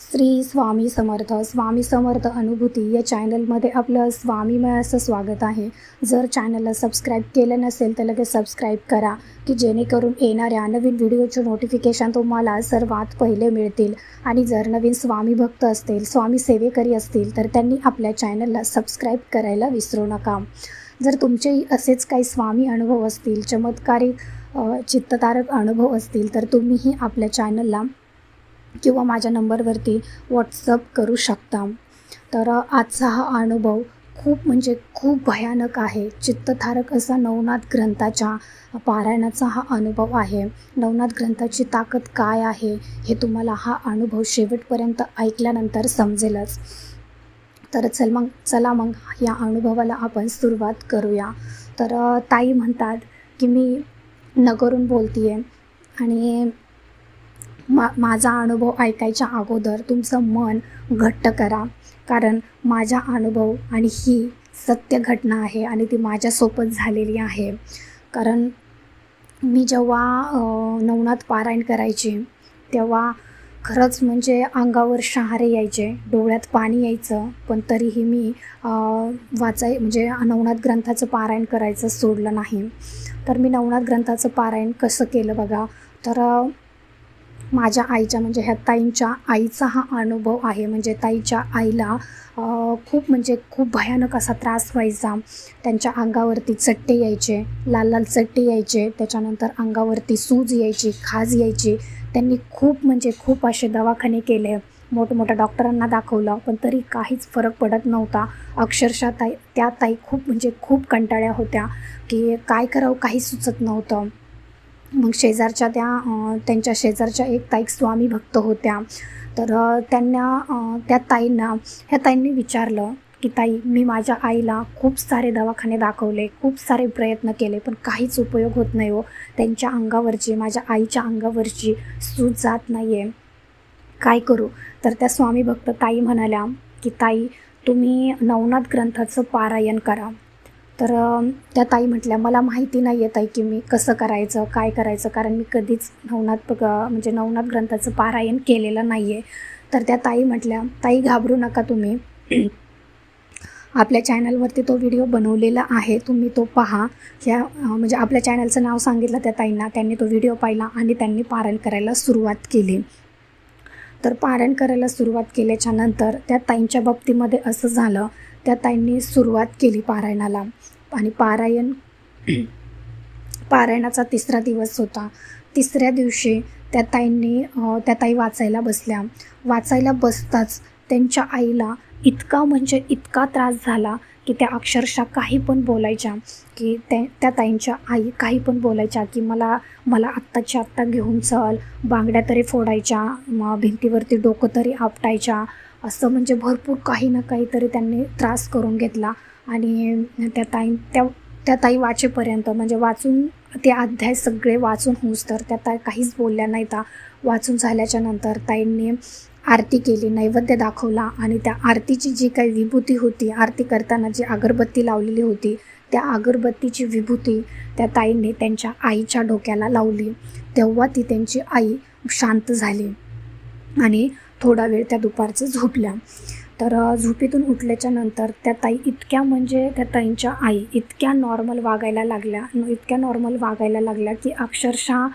श्री स्वामी समर्थ स्वामी समर्थ अनुभूती या चॅनलमध्ये आपलं स्वामीमय असं स्वागत आहे. जर चॅनलला सबस्क्राईब केलं नसेल तर लगेच सबस्क्राईब करा की जेणेकरून येणाऱ्या नवीन व्हिडिओचे नोटिफिकेशन तुम्हाला सर्वात पहिले मिळतील. आणि जर नवीन स्वामी भक्त असतील स्वामी सेवेकरी असतील तर त्यांनी आपल्या चॅनलला सबस्क्राईब करायला विसरू नका. जर तुमचेही असेच काही स्वामी अनुभव असतील चमत्कारिक चित्ततारक अनुभव असतील तर तुम्हीही आपल्या चॅनलला किंवा माझ्या नंबरवरती व्हॉट्सअप करू शकता. तर आजचा हा अनुभव खूप म्हणजे खूप भयानक आहे. चित्तथारक असा नवनाथ ग्रंथाच्या पारायणाचा हा अनुभव आहे. नवनाथ ग्रंथाची ताकद काय आहे हे तुम्हाला हा अनुभव शेवटपर्यंत ऐकल्यानंतर समजेलच. तर चल मग चला मग या अनुभवाला आपण सुरुवात करूया. तर ताई म्हणतात की मी नगरून बोलते आहे आणि मा माझा अनुभव ऐकायच्या अगोदर तुमचं मन घट्ट करा. कारण माझा अनुभव आणि ही सत्य घटना आहे आणि ती माझ्यासोबत झालेली आहे. कारण मी जेव्हा नवनाथ पारायण करायची तेव्हा खरंच म्हणजे अंगावर शहारे यायचे डोळ्यात पाणी यायचं पण तरीही मी वाचाय म्हणजे नवनाथ ग्रंथाचं पारायण करायचं सोडलं नाही. तर मी नवनाथ ग्रंथाचं पारायण कसं केलं बघा? तर माझ्या आईच्या म्हणजे ह्या ताईंच्या आईचा हा अनुभव आहे. म्हणजे ताईच्या आईला खूप म्हणजे खूप भयानक असा त्रास व्हायचा. त्यांच्या अंगावरती चट्टे यायचे लाल लाल चट्टे यायचे त्याच्यानंतर अंगावरती सूज यायची खाज यायची. त्यांनी खूप म्हणजे खूप असे दवाखाने केले. मोठमोठ्या डॉक्टरांना दाखवलं पण तरी काहीच फरक पडत नव्हता. अक्षरशः ताई त्या ताई खूप म्हणजे खूप कंटाळ्या होत्या की काय करावं काही सुचत नव्हतं. मग शेजारच्या त्या त्यांच्या शेजारच्या एक ताईक स्वामी भक्त होत्या. तर त्यांना त्या ताईंना ह्या ताईंनी विचारलं की ताई मी माझ्या आईला खूप सारे दवाखाने दाखवले खूप सारे प्रयत्न केले पण काहीच उपयोग होत नाही हो. त्यांच्या अंगावरची माझ्या आईच्या अंगावरची सूज जात नाही आहे काय करू? तर त्या स्वामी भक्त ताई म्हणाल्या की ताई तुम्ही नवनाथ ग्रंथाचं पारायण करा. तर त्या ताई म्हटल्या मला माहिती नाही आहे ताई की मी कसं करायचं काय करायचं कारण मी कधीच नवनाथ म्हणजे नवनाथ ग्रंथाचं पारायण केलेलं नाही आहे तर त्या ताई म्हटल्या ताई घाबरू नका तुम्ही. आपल्या चॅनलवरती तो व्हिडिओ बनवलेला आहे तुम्ही तो पहा. ह्या म्हणजे आपल्या चॅनलचं नाव सांगितलं त्या ताईंना त्यांनी तो व्हिडिओ पाहिला आणि त्यांनी पारायण करायला सुरुवात केली. तर पारायण करायला सुरुवात केल्याच्यानंतर त्या ताईंच्या बाबतीमध्ये असं झालं त्या ताईंनी सुरुवात केली पारायणाला. आणि पारायण पारायणाचा तिसरा दिवस होता. तिसऱ्या दिवशी त्या ताईंनी त्या ताई वाचायला बसल्या. वाचायला बसताच त्यांच्या आईला इतका म्हणजे इतका त्रास झाला की त्या अक्षरशः काही पण बोलायच्या. की त्या त्या ताईंच्या आई काही पण बोलायच्या की मला मला आत्ताच्या आत्ता घेऊन चल. बांगड्या तरी फोडायच्या. भिंतीवरती डोकं तरी आपटायच्या. असं म्हणजे भरपूर काही ना काहीतरी त्यांनी त्रास करून घेतला. आणि त्या ताई त्या त्या ताई वाचेपर्यंत म्हणजे वाचून ते अध्याय सगळे वाचून होऊस तर त्या ताई काहीच बोलल्या नाही त्या वाचून झाल्याच्यानंतर ताईंनी आरती केली नैवेद्य दाखवला आणि त्या आरतीची जी काही विभूती होती आरती करताना जी अगरबत्ती लावलेली होती त्या अगरबत्तीची विभूती त्या ताईंनी त्यांच्या आईच्या डोक्याला लावली. तेव्हा ती त्यांची आई शांत झाली. आणि थोडा वेळ त्या दुपारचं झोपल्या. तर झोपेतून उठल्याच्या नंतर त्या ताई इतक्या म्हणजे त्या ताईंच्या आई इतक्या नॉर्मल वागायला लागल्या. इतक्या नॉर्मल वागायला लागल्या की अक्षरशः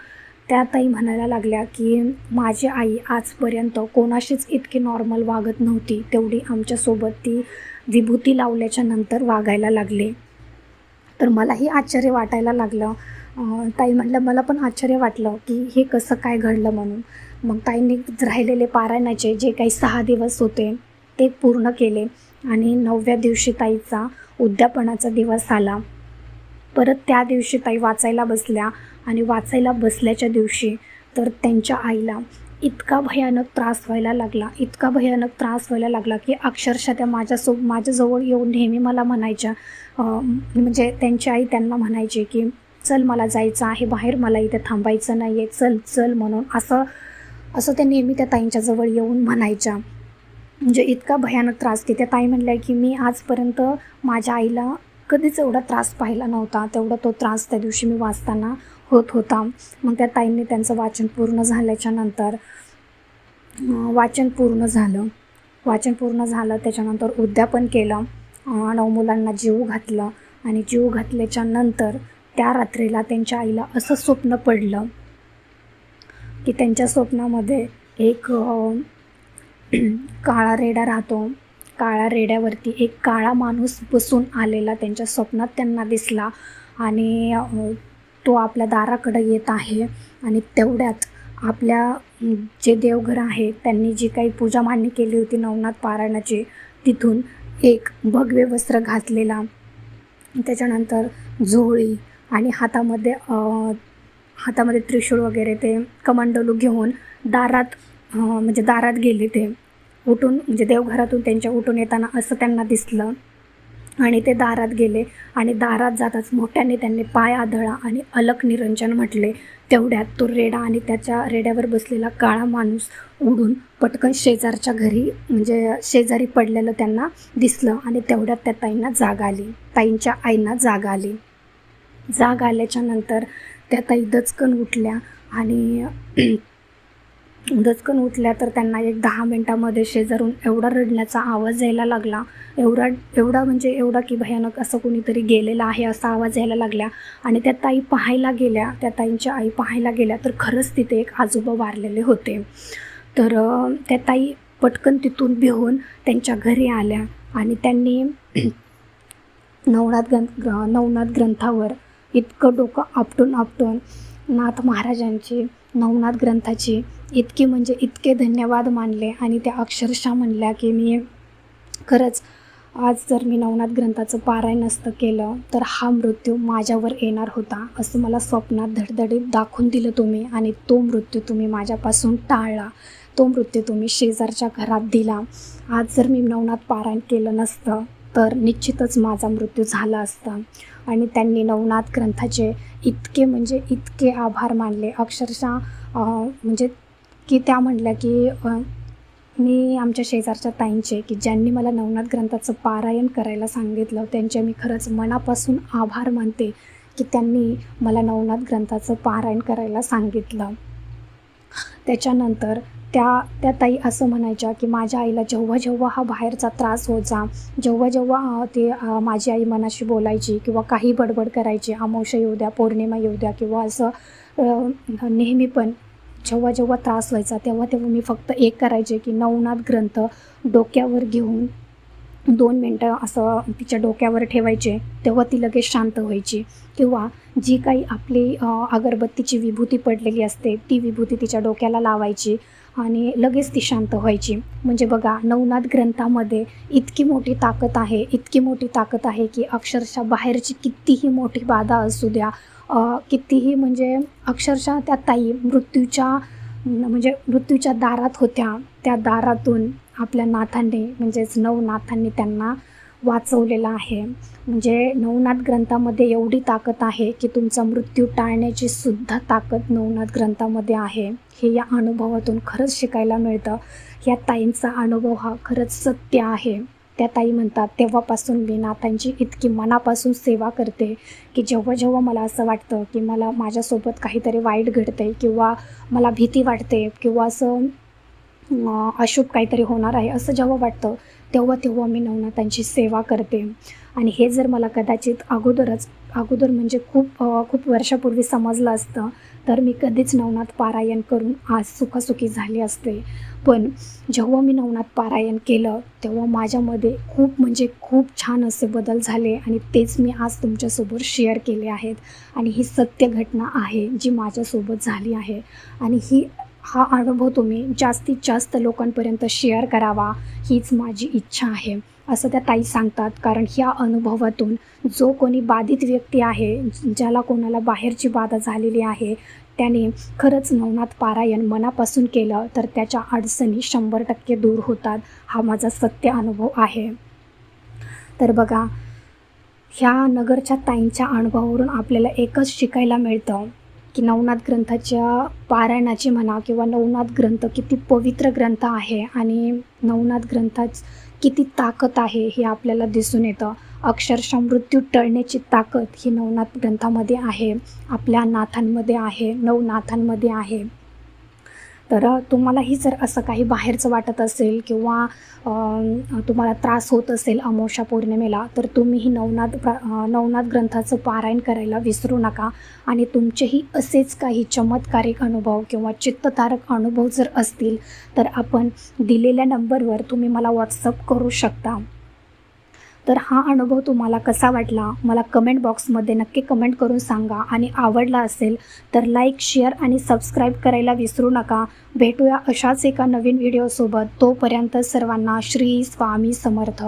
त्या ताई म्हणायला लागल्या की माझी आई आजपर्यंत कोणाशीच इतकी नॉर्मल वागत नव्हती. तेवढी आमच्यासोबत ती विभूती लावल्याच्या नंतर वागायला लागले. तर मलाही आश्चर्य वाटायला लागलं. ताई म्हटलं मला पण आश्चर्य वाटलं की हे कसं काय घडलं म्हणून. मग ताईंनी राहिलेले पारायणाचे जे काही सहा दिवस होते ते पूर्ण केले आणि नवव्या दिवशी ताईचा उद्यापनाचा दिवस आला. परत त्या दिवशी ताई वाचायला बसल्या आणि वाचायला बसल्याच्या दिवशी तर त्यांच्या आईला इतका भयानक त्रास व्हायला लागला इतका भयानक त्रास व्हायला लागला की अक्षरशः त्या माझ्यासो माझ्याजवळ येऊन नेहमी मला म्हणायच्या म्हणजे त्यांची आई त्यांना म्हणायची की चल मला जायचं आहे बाहेर मला इथे थांबायचं नाही आहे चल चल म्हणून असं असं त्या नेहमी त्या ताईंच्या जवळ येऊन म्हणायच्या. म्हणजे इतका भयानक त्रास की त्या ताई म्हणल्या की मी आजपर्यंत माझ्या आईला कधीच एवढा त्रास पाहिला नव्हता. तेवढा तो त्रास त्या दिवशी मी वाचताना होत होता. मग त्या ताईंनी त्यांचं वाचन पूर्ण झाल्याच्यानंतर वाचन पूर्ण झालं. वाचन पूर्ण झालं त्याच्यानंतर उद्यापन केलं. नऊ मुलांना जीव घातलं. आणि जीव घातल्याच्या नंतर त्या रात्रीला त्यांच्या आईला असं स्वप्न पडलं की त्यांच्या स्वप्नामध्ये एक काळा रेडा राहतो. काळ्या रेड्यावरती एक काळा माणूस बसून आलेला त्यांच्या स्वप्नात त्यांना दिसला आणि तो आपल्या दाराकडे येत आहे आणि तेवढ्यात आपल्या जे देवघर आहे त्यांनी जी काही पूजा मांडणी केली होती नवनाथ पारायणाची तिथून एक भगवे वस्त्र घातलेला. त्याच्यानंतर झोळी आणि हातामध्ये हातामध्ये त्रिशूळ वगैरे ते कमांडोलू घेऊन दारात म्हणजे दारात गेले ते उठून म्हणजे देवघरातून त्यांच्या उठून येताना असं त्यांना दिसलं. आणि ते दारात गेले आणि दारात जाताच मोठ्याने त्यांनी पाय आदळा आणि अलक निरंजन म्हटले तेवढ्यात तो रेडा आणि त्याच्या रेड्यावर बसलेला काळा माणूस उडून पटकन शेजारच्या घरी म्हणजे शेजारी पडलेलं त्यांना दिसलं आणि तेवढ्यात त्या ताईंना जाग आली. ताईंच्या आईंना जाग आली. जाग आल्याच्यानंतर त्या ताई दचकन उठल्या आणि दचकन उठल्या तर त्यांना एक दहा मिनटामध्ये शेजारून एवढा रडण्याचा आवाज यायला लागला. एवढा एवढा म्हणजे एवढा की भयानक असं कोणीतरी गेलेलं आहे असा आवाज यायला लागला आणि त्या ताई पाहायला गेल्या त्या ताईंच्या आई पाहायला गेल्या तर खरंच तिथे एक आजोबा वारलेले होते. तर त्या ताई पटकन तिथून भिवून त्यांच्या घरी आल्या आणि त्यांनी नवनाथ ग्रंथ नवनाथ ग्रंथावर इतकं डोकं आपटून आपटून नाथ महाराजांची नवनाथ ग्रंथाची इतकी म्हणजे इतके धन्यवाद मानले आणि त्या अक्षरशः म्हणल्या की मी खरंच आज जर मी नवनाथ ग्रंथाचं पारायण नसतं केलं तर हा मृत्यू माझ्यावर येणार होता असं मला स्वप्नात धडधडीत दाखवून दिलं तुम्ही आणि तो मृत्यू तुम्ही माझ्यापासून टाळला. तो मृत्यू तुम्ही शेजारच्या घरात दिला. आज जर मी नवनाथ पारायण केलं नसतं तर निश्चितच माझा मृत्यू झाला असता. आणि त्यांनी नवनाथ ग्रंथाचे इतके म्हणजे इतके आभार मानले. अक्षरशः म्हणजे की त्या म्हटल्या की मी आमच्या शेजारच्या ताईंचे की ज्यांनी मला नवनाथ ग्रंथाचं पारायण करायला सांगितलं त्यांचे मी खरंच मनापासून आभार मानते की त्यांनी मला नवनाथ ग्रंथाचं पारायण करायला सांगितलं. त्याच्यानंतर त्या त्या ताई असं म्हणायच्या की माझ्या आईला जेव्हा जेव्हा हा बाहेरचा त्रास व्हायचा जेव्हा जेव्हा ती ते माझी आई मनाशी बोलायची किंवा काही बडबड करायची अमावस्या येऊ द्या पौर्णिमा येऊ द्या किंवा असं नेहमी पण जेव्हा जेव्हा त्रास व्हायचा तेव्हा तेव्हा मी फक्त एक करायचे की नवनाथ ग्रंथ डोक्यावर घेऊन दोन मिनटं असं तिच्या डोक्यावर ठेवायचे तेव्हा ती लगेच शांत व्हायची. किंवा जी काही आपली अगरबत्तीची विभूती पडलेली असते ती विभूती तिच्या डोक्याला लावायची आणि लगेच ती शांत व्हायची. म्हणजे बघा नवनाथ ग्रंथामध्ये इतकी मोठी ताकद आहे इतकी मोठी ताकद आहे की अक्षरशः बाहेरची कितीही मोठी बाधा असू द्या कितीही म्हणजे अक्षरशः त्या ताई मृत्यूच्या म्हणजे मृत्यूच्या दारात होत्या. त्या दारातून आपल्या नाथांनी म्हणजेच नवनाथांनी त्यांना वाचवलेलं आहे. म्हणजे नवनाथ ग्रंथामध्ये एवढी ताकद आहे की तुमचा मृत्यू टाळण्याची सुद्धा ताकद नवनाथ ग्रंथामध्ये आहे. हे या अनुभवातून खरंच शिकायला मिळतं. या ताईंचा अनुभव हा खरंच सत्य आहे. त्या ताई म्हणतात तेव्हापासून मी नाथांची इतकी मनापासून सेवा करते की जेव्हा जेव्हा मला असं वाटतं की मला माझ्यासोबत काहीतरी वाईट घडते किंवा मला भीती वाटते किंवा असं अशुभ काहीतरी होणार आहे असं जेव्हा वाटतं तेव्हा तेव्हा मी नवनाथांची सेवा करते. आणि हे जर मला कदाचित अगोदरच अगोदर म्हणजे खूप खूप वर्षापूर्वी समजलं असतं तर मी कधीच नवनाथ पारायण करून आज सुखासुखी झाले असते. पण जेव्हा मी नवनाथ पारायण केलं तेव्हा माझ्यामध्ये खूप म्हणजे खूप छान असे बदल झाले आणि तेच मी आज तुमच्यासोबत शेअर केले आहेत. आणि ही सत्य घटना आहे जी माझ्यासोबत झाली आहे. आणि ही हा अनुभव तुम्ही जास्तीत जास्त लोकांपर्यंत शेअर करावा हीच माझी इच्छा आहे. असं त्या ताई सांगतात कारण ह्या अनुभवातून जो कोणी बाधित व्यक्ती आहे ज्याला कोणाला बाहेरची बाधा झालेली आहे त्याने खरंच नवनाथ पारायण मनापासून केलं तर त्याच्या अडचणी शंभर टक्के दूर होतात हा माझा सत्य अनुभव आहे. तर बघा ह्या नगरच्या ताईंच्या अनुभवावरून आपल्याला एकच शिकायला मिळतं. की नवनाथ ग्रंथाच्या पारायणाची म्हणा किंवा नवनाथ ग्रंथ किती पवित्र ग्रंथ आहे आणि नवनाथ ग्रंथाच किती ताकद आहे हे आपल्याला दिसून येतं. अक्षरशः मृत्यू टळण्याची ताकद ही नवनाथ ग्रंथामध्ये आहे. आपल्या नाथांमध्ये आहे नवनाथांमध्ये आहे. तर तुम्हालाही जर असं काही बाहेरचं वाटत असेल किंवा तुम्हाला त्रास होत असेल अमोषा पौर्णिमेला तर तुम्हीही नवनाथ प्रा नवनाथ ग्रंथाचं पारायण करायला विसरू नका. आणि तुमचेही असेच काही चमत्कारिक अनुभव किंवा चित्ततारक अनुभव जर असतील तर आपण दिलेल्या नंबरवर तुम्ही मला व्हॉट्सअप करू शकता. तर हा अनुभव तुम्हाला कसा वाटला? मला कमेंट बॉक्समध्ये नक्की कमेंट करून सांगा. आणि आवडला असेल तर लाईक शेअर आणि सबस्क्राईब करायला विसरू नका. भेटूया अशाच एका नवीन व्हिडिओसोबत तोपर्यंत सर्वांना श्री स्वामी समर्थ.